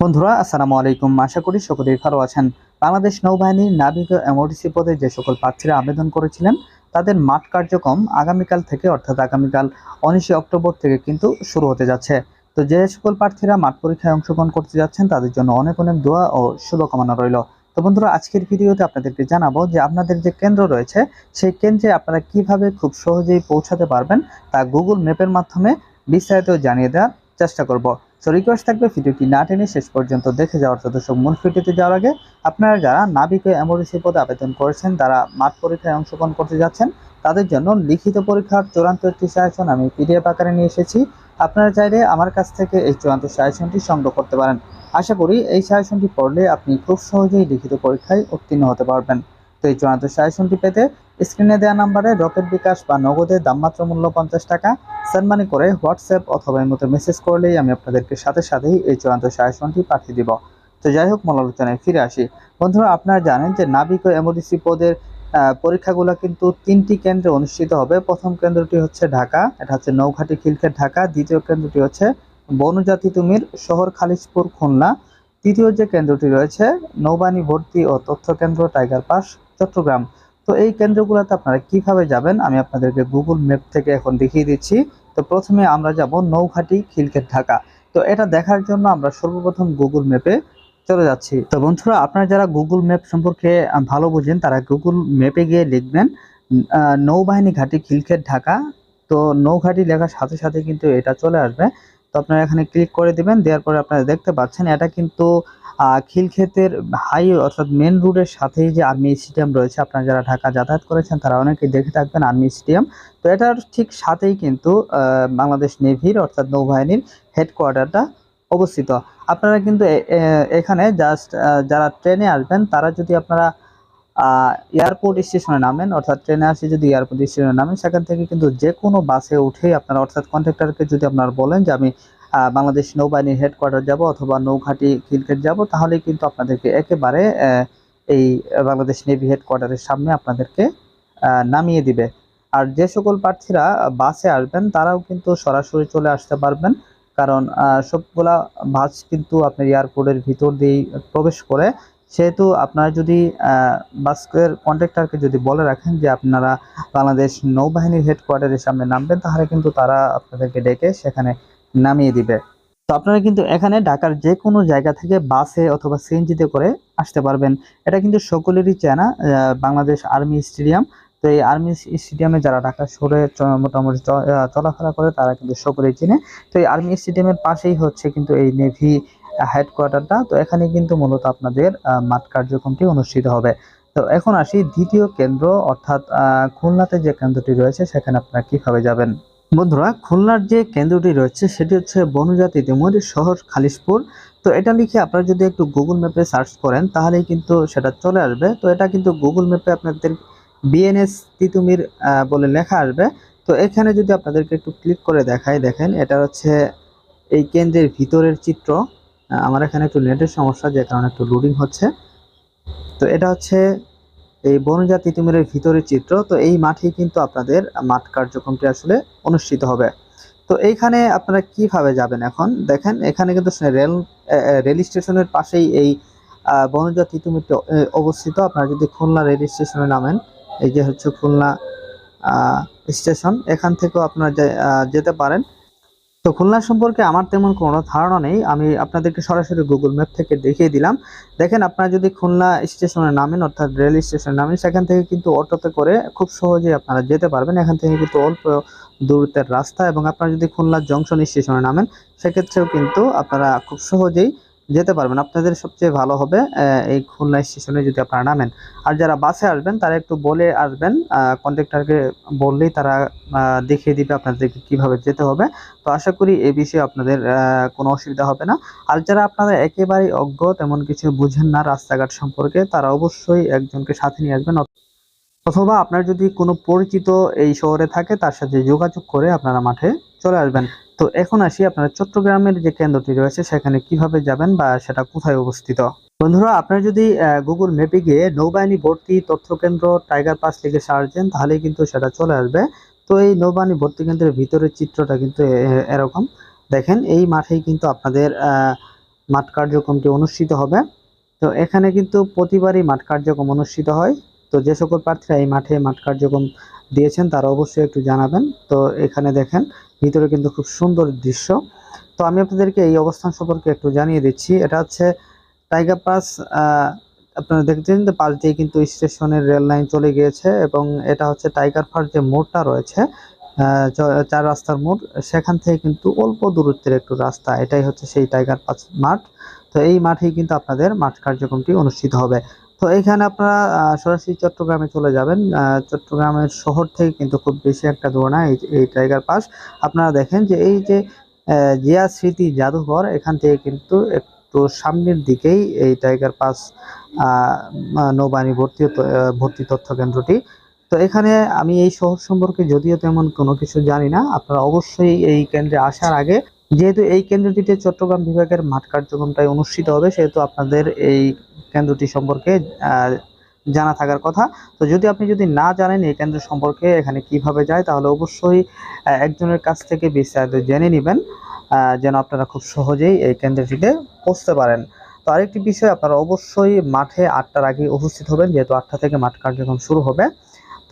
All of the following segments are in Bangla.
বন্ধুরা, আসসালামু আলাইকুম। আশা করি সকলেই ভালো আছেন। বাংলাদেশ নৌবাহিনীর নাবিক এমওডিসি পদে যে সকল প্রার্থীরা আবেদন করেছিলেন, তাদের মাঠ কার্যক্রম আগামীকাল থেকে, অর্থাৎ আগামীকাল উনিশে অক্টোবর থেকে কিন্তু শুরু হতে যাচ্ছে। তো যে সকল প্রার্থীরা মাঠ পরীক্ষায় অংশগ্রহণ করতে যাচ্ছেন, তাদের জন্য অনেক অনেক দোয়া ও শুভকামনা রইল। তো বন্ধুরা, আজকের ভিডিওতে আপনাদেরকে জানাব যে আপনাদের যে কেন্দ্র রয়েছে, সেই কেন্দ্রে আপনারা কীভাবে খুব সহজেই পৌঁছাতে পারবেন, তা গুগল ম্যাপের মাধ্যমে বিস্তারিত জানিয়ে দেওয়ার চেষ্টা করব। সো রিকোয়েস্ট থাকবে ভিডিওটি না টেনে শেষ পর্যন্ত দেখে যাওয়ার দর্শক মূল ভিডিওতে যাওয়ার আগে আপনারা যারা নাবিক এমওডিসি পদে আবেদন করেছেন তারা মাঠ পরীক্ষায় অংশগ্রহণ করতে যাচ্ছেন, তাদের জন্য লিখিত পরীক্ষার চূড়ান্ত একটি সাজেশন আমি পিডিএফ আকারে নিয়ে এসেছি। আপনারা চাইলে আমার কাছ থেকে এই চূড়ান্ত সাজেশনটি সংগ্রহ করতে পারেন। আশা করি এই সাজেশনটি পড়লে আপনি খুব সহজেই লিখিত পরীক্ষায় উত্তীর্ণ হতে পারবেন। তো এই চূড়ান্ত সাজেশনটি পেতে স্ক্রিনে দেওয়া নাম্বারে রকেট বিকাশ বা নগদে দামমাত্র মূল্য পঞ্চাশ টাকা। সেন্ড করে হোয়াটসঅ্যাপ অথবা এই মতো মেসেজ করলেই আমি আপনাদেরকে সাথে সাথেই এই চূড়ান্ত সাজেশনটি পাঠিয়ে দিব। তো যাই হোক মূল আলোচনায় ফিরে আসি। বন্ধুরা, আপনারা জানেন যে নাবিক ও এমওডিসি পদের পরীক্ষাগুলো কিন্তু তিনটি কেন্দ্রে অনুষ্ঠিত হবে। প্রথম কেন্দ্রটি হচ্ছে ঢাকা, এটা হচ্ছে নৌঘাটি খিলক্ষেত ঢাকা। দ্বিতীয় কেন্দ্রটি হচ্ছে বনজাতি তুমির শহর খালিশপুর খুলনা। তৃতীয় যে কেন্দ্রটি রয়েছে, নৌবাহিনী ভর্তি ও তথ্য কেন্দ্র টাইগার পাস চট্টগ্রাম। তো এই কেন্দ্রগুলোতে আপনারা কীভাবে যাবেন? আমি আপনাদেরকে গুগল ম্যাপ থেকে এখন দেখিয়ে দিচ্ছি। তো প্রথমে আমরা যাব নৌঘাটি, খিলক্ষেত, ঢাকা। তো এটা দেখার জন্য আমরা সর্বপ্রথম গুগল ম্যাপে চলে যাচ্ছি। তো বন্ধুরা, আপনারা যারা গুগল ম্যাপ সম্পর্কে ভালো বুঝেন, তারা গুগল ম্যাপে গিয়ে লিখবেন নৌবাহিনী ঘাটি, খিলক্ষেত, ঢাকা। তো নৌঘাটি লেখার সাথে সাথে কিন্তু এটা চলে আসবে। তো আপনারা এখানে ক্লিক করে দিবেন, দেওয়ার পরে আপনারা দেখতে পাচ্ছেন, এটা কিন্তু খিলক্ষেতের হাইওয়ে অর্থাৎ মেন রোডের সাথেই যে আর্মি স্টেডিয়াম রয়েছে, আপনারা যারা ঢাকা যাতায়াত করেছেন, তারা অনেকে দেখে থাকবেন আর্মি স্টেডিয়াম তো এটার ঠিক সাথেই কিন্তু বাংলাদেশ নেভির অর্থাৎ নৌবাহিনীর হেডকোয়ার্টারটা অবস্থিত। আপনারা কিন্তু এখানে জাস্ট যারা ট্রেনে আসবেন, তারা যদি আপনারা এয়ারপোর্ট স্টেশনে নামেন, অর্থাৎ ট্রেনে আসে যদি এয়ারপোর্ট স্টেশনে নামেন, সেখান থেকে কিন্তু যে কোনো বাসে উঠেই আপনারা, অর্থাৎ কন্ট্রাক্টরকে যদি আপনারা বলেন যে আমি বাংলাদেশ নৌবাহিনীর হেডকোয়ার্টার যাব অথবা নৌঘাটি খিলক্ষেত যাব তাহলে কিন্তু আপনাদেরকে একেবারে এই বাংলাদেশ নেভি হেডকোয়ার্টারের সামনে আপনাদেরকে নামিয়ে দিবে। আর যে সকল প্রার্থীরা বাসে আসবেন, তারাও কিন্তু সরাসরি চলে আসতে পারবেন। কারণ সবগুলা বাস কিন্তু আপনার এয়ারপোর্টের ভিতর দিয়েই প্রবেশ করে। সেহেতু আপনারা যদি বাসের কন্ট্রাক্টরকে যদি বলে রাখেন যে আপনারা বাংলাদেশ নৌবাহিনীর হেডকোয়ার্টারের সামনে নামবেন, তাহলে কিন্তু তারা আপনাদেরকে ডেকে সেখানে নামিয়ে দিবে। তো আপনারা কিন্তু এখানে ঢাকার যে কোনো জায়গা থেকে বাসে অথবা সিএনজিতে করে আসতে পারবেন। এটা কিন্তু সকলেরই চেনা বাংলাদেশ আর্মি স্টেডিয়াম। তো এই আর্মি স্টেডিয়ামে যারা ঢাকা শহরে মোটামুটি চলাফেরা করে, তারা কিন্তু সকলেই চিনে। তো এই আর্মি স্টেডিয়ামের পাশেই হচ্ছে কিন্তু এই নেভি হেডকোয়ার্টারটা। তো এখানে কিন্তু মূলত আপনাদের মাঠ কার্যক্রমটি অনুষ্ঠিত হবে। তো এখন আসি দ্বিতীয় কেন্দ্র, অর্থাৎ খুলনাতে যে কেন্দ্রটি রয়েছে, সেখানে আপনারা কীভাবে যাবেন? বন্ধুরা, খুলনার যে কেন্দ্রটি রয়েছে, সেটি হচ্ছে বনজাতি তিমুর শহর খালিশপুর। তো এটা লিখে আপনারা যদি একটু গুগল ম্যাপে সার্চ করেন, তাহলেই কিন্তু সেটা চলে আসবে। তো এটা কিন্তু গুগল ম্যাপে আপনাদের বিএনএস তিতুমির বলে লেখা আসবে। তো এখানে যদি আপনাদেরকে একটু ক্লিক করে দেখাই, দেখেন, এটা হচ্ছে এই কেন্দ্রের ভিতরের চিত্র। আমার এখানে একটু নেটের সমস্যা, যে কারণে একটু লোডিং হচ্ছে। তো এটা হচ্ছে এই বনজাত তিতুমিরের ভিতরের চিত্র, তো এই মাঠেই কিন্তু আপনাদের মাঠ কার্যক্রমটি আসলে অনুষ্ঠিত হবে। তো এইখানে আপনারা কীভাবে যাবেন এখন? দেখেন, এখানে কিন্তু রেল রেল স্টেশনের পাশেই এই বনজাত তিতুমিরটি অবস্থিত। আপনারা যদি খুলনা রেল স্টেশনে নামেন, এই যে হচ্ছে খুলনা স্টেশন, এখান থেকেও আপনারা যেতে পারেন। তো খুলনা সম্পর্কে আমার তেমন কোনো ধারণা নেই। আমি আপনাদেরকে সরাসরি গুগল ম্যাপ থেকে দেখিয়ে দিলাম। দেখেন, আপনারা যদি খুলনা স্টেশনে নামেন, অর্থাৎ রেল স্টেশনে নামেন, সেখান থেকে কিন্তু অটোতে করে খুব সহজেই আপনারা যেতে পারবেন। এখান থেকে কিন্তু অল্প দূরত্বের রাস্তা এবং আপনারা যদি খুলনা জংশন স্টেশনে নামেন, সেক্ষেত্রেও কিন্তু আপনারা খুব সহজেই যেতে পারবেন। আপনাদের সবচেয়ে ভালো হবে এই খুলনা স্টেশনে যদি আপনারা নামেন। আর যারা বাসে আসবেন, তারা একটু বলে আসবেন কন্ট্রাক্টরকে বললেই তারা দেখিয়ে দিবে আপনাদেরকে কীভাবে যেতে হবে। তো আশা করি এই বিষয়ে আপনাদের কোনো অসুবিধা হবে না। আর যারা আপনারা একেবারেই অজ্ঞ, তেমন কিছু বুঝেন না রাস্তাঘাট সম্পর্কে, তারা অবশ্যই একজনকে সাথে নিয়ে আসবেন। অথবা আপনার যদি কোনো পরিচিত এই শহরে থাকে, তার সাথে যোগাযোগ করে আপনারা মাঠে চলে আসবেন। তো এখন আসি আপনারা চট্টগ্রামের যে কেন্দ্রটি রয়েছে, সেখানে কীভাবে যাবেন বা সেটা কোথায় অবস্থিত? বন্ধুরা, আপনারা যদি গুগল ম্যাপে গিয়ে নৌবাহিনী ভর্তি তথ্য কেন্দ্র টাইগার পাস লিখে সার্চ দেন, তাহলেই কিন্তু সেটা চলে আসবে। তো এই নৌবাহিনী ভর্তি কেন্দ্রের ভিতরের চিত্রটা কিন্তু এরকম। দেখেন, এই মাঠেই কিন্তু আপনাদের মাঠ কার্যক্রমটি অনুষ্ঠিত হবে। তো এখানে কিন্তু প্রতিবারই মাঠ কার্যক্রম অনুষ্ঠিত হয়। তো যে সকল প্রার্থীরা এই মাঠে মাঠ কার্যক্রম দিয়েছেন, তারা অবশ্যই একটু জানাবেন। তো এখানে দেখেন, ভিতরে কিন্তু খুব সুন্দর দৃশ্য। তো আমি আপনাদেরকে এই অবস্থান সম্পর্কে একটু জানিয়ে দিচ্ছি। এটা হচ্ছে টাইগার পাস আপনারা দেখছেন যে পাশ দিয়ে কিন্তু স্টেশনের রেল লাইন চলে গিয়েছে এবং এটা হচ্ছে টাইগার পাস যে মোড়টা রয়েছে চার রাস্তার মোড়, সেখান থেকে কিন্তু অল্প দূরত্বের একটু রাস্তা। এটাই হচ্ছে সেই টাইগার পাস মাঠ। তো এই মাঠেই কিন্তু আপনাদের মাঠ কার্যক্রমটি অনুষ্ঠিত হবে। তো এইখানে আপনারা সরাসরি চট্টগ্রামে চলে যাবেন। চট্টগ্রামের শহর থেকে কিন্তু খুব বেশি একটা দূর না, এই টাইগার পাস। আপনারা দেখেন যে এই যে জিয়া স্মৃতি জাদুঘর, এখান থেকে কিন্তু একটু সামনের দিকেই এই টাইগার পাস নৌবাহিনী ভর্তি ভর্তি তথ্য কেন্দ্রটি। তো এখানে আমি এই শহর সম্পর্কে যদিও তেমন কোনো কিছু জানি না, আপনারা অবশ্যই এই কেন্দ্রে আসার আগে যেহেতু এই কেন্দ্রটিতে চট্টগ্রাম বিভাগের মাঠ কার্যক্রমটাই অনুষ্ঠিত হবে, সেহেতু আপনাদের এই কেন্দ্রটি সম্পর্কে জানা থাকার কথা। তো যদি আপনি যদি না জানেন এই কেন্দ্র সম্পর্কে এখানে কীভাবে যায়, তাহলে অবশ্যই একজনের কাছ থেকে বিস্তারিত জেনে নেবেন যেন আপনারা খুব সহজেই এই কেন্দ্রটিতে পৌঁছতে পারেন। তো আরেকটি বিষয়, আপনারা অবশ্যই মাঠে আটটার আগে উপস্থিত হবেন, যেহেতু আটটা থেকে মাঠ কার্যক্রম শুরু হবে।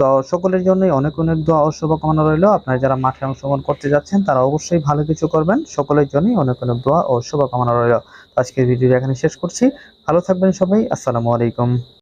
তো সকলের জন্যই অনেক অনেক দোয়া ও শুভকামনা রইল। আপনারা যারা মাঠে অংশগ্রহণ করতে যাচ্ছেন, তারা অবশ্যই ভালো কিছু করবেন। সকলের জন্যই অনেক অনেক দোয়া ও শুভকামনা রইল। আজকের ভিডিও এখানে শেষ করছি। ভালো থাকবেন সবাই। আসসালামু আলাইকুম।